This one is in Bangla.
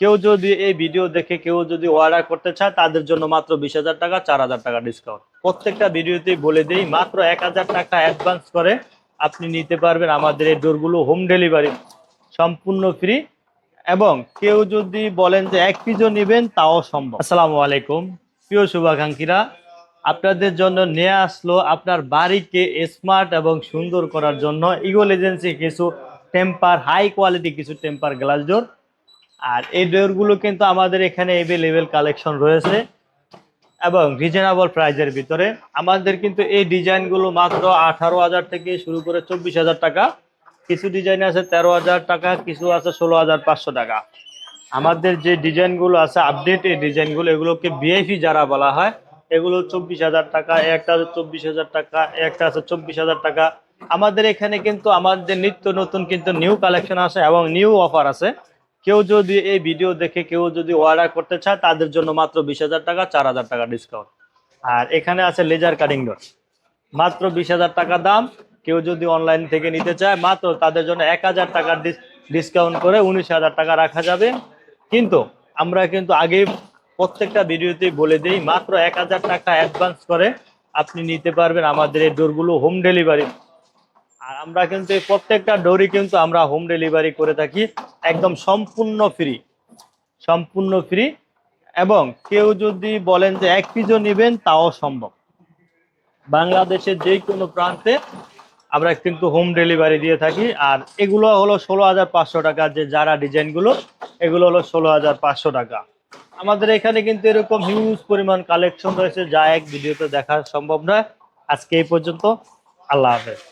কেউ যদি এই ভিডিও দেখে কেউ যদি অর্ডার করতে চায়, তাদের জন্য মাত্র বিশ হাজার টাকা, চার হাজার টাকা ডিসকাউন্ট প্রত্যেকটা ভিডিওতেই বলে দিই, মাত্র এক হাজার টাকা অ্যাডভান্স করে আপনি নিতে পারবেন আমাদের এই ডোরগুলো হোম ডেলিভারি সম্পূর্ণ ফ্রি এবং কেউ যদি বলেন যে এক পিসও নেবেন, তাও সম্ভব। আসসালামু আলাইকুম। প্রিয় শুভাকাঙ্ক্ষীরা, আপনাদের জন্য নিয়ে আসলো আপনার বাড়িকে স্মার্ট এবং সুন্দর করার জন্য ইগল এজেন্সি কিছু টেম্পার হাই কোয়ালিটি কিছু টেম্পার গ্লাস ডোর আর এই ডোরগুলো কিন্তু আমাদের এখানে এভেলেবেল কালেকশন রয়েছে এবং রিজনেবল প্রাইজের ভিতরে। আমাদের কিন্তু এই ডিজাইনগুলো মাত্র আঠারো হাজার থেকে শুরু করে চব্বিশ হাজার টাকা। কিছু ডিজাইন আছে তেরো হাজার টাকা, কিছু আছে ষোলো হাজার পাঁচশো টাকা। আমাদের যে ডিজাইনগুলো আছে আপডেট এই ডিজাইনগুলো, এগুলোকে ভিআইপি যারা বলা হয়, এগুলো চব্বিশ হাজার টাকা, একটা আছে চব্বিশ হাজার টাকা, একটা আছে চব্বিশ হাজার টাকা। আমাদের এখানে কিন্তু আমাদের নিত্য নতুন কিন্তু নিউ কালেকশন আছে এবং নিউ অফার আছে কেউ যদি এই ভিডিও দেখে কেউ যদি অর্ডার করতে চায়, তাদের জন্য মাত্র বিশ হাজার টাকা, চার হাজার টাকা ডিসকাউন্ট আর এখানে আছে লেজার কাটিং ডোর মাত্র বিশ হাজার টাকা দাম। কেউ যদি অনলাইন থেকে নিতে চায়, মাত্র তাদের জন্য এক হাজার টাকার ডিসকাউন্ট করে উনিশ হাজার টাকা রাখা যাবে। কিন্তু আমরা কিন্তু আগে প্রত্যেকটা ভিডিওতেই বলে দিই, মাত্র এক হাজার টাকা অ্যাডভান্স করে আপনি নিতে পারবেন আমাদের এই ডোরগুলো হোম ডেলিভারি আর আমরা কিন্তু এই প্রত্যেকটা ডোরি কিন্তু আমরা হোম ডেলিভারি করে থাকি, একদম সম্পূর্ণ ফ্রি সম্পূর্ণ ফ্রি এবং কেউ যদি বলেন যে এক পিসও নেবেন, তাও সম্ভব। বাংলাদেশের যে কোনো প্রান্তে আমরা কিন্তু হোম ডেলিভারি দিয়ে থাকি। আর এগুলো হলো ষোলো হাজার পাঁচশো টাকা, যে যারা ডিজাইনগুলো, এগুলো হলো ষোলো হাজার পাঁচশো টাকা। আমাদের এখানে কিন্তু এরকম হিউজ পরিমাণ কালেকশন রয়েছে, যা এক ভিডিওতে দেখা সম্ভব নয়। আজকে এই পর্যন্ত, আল্লাহ হাফেজ।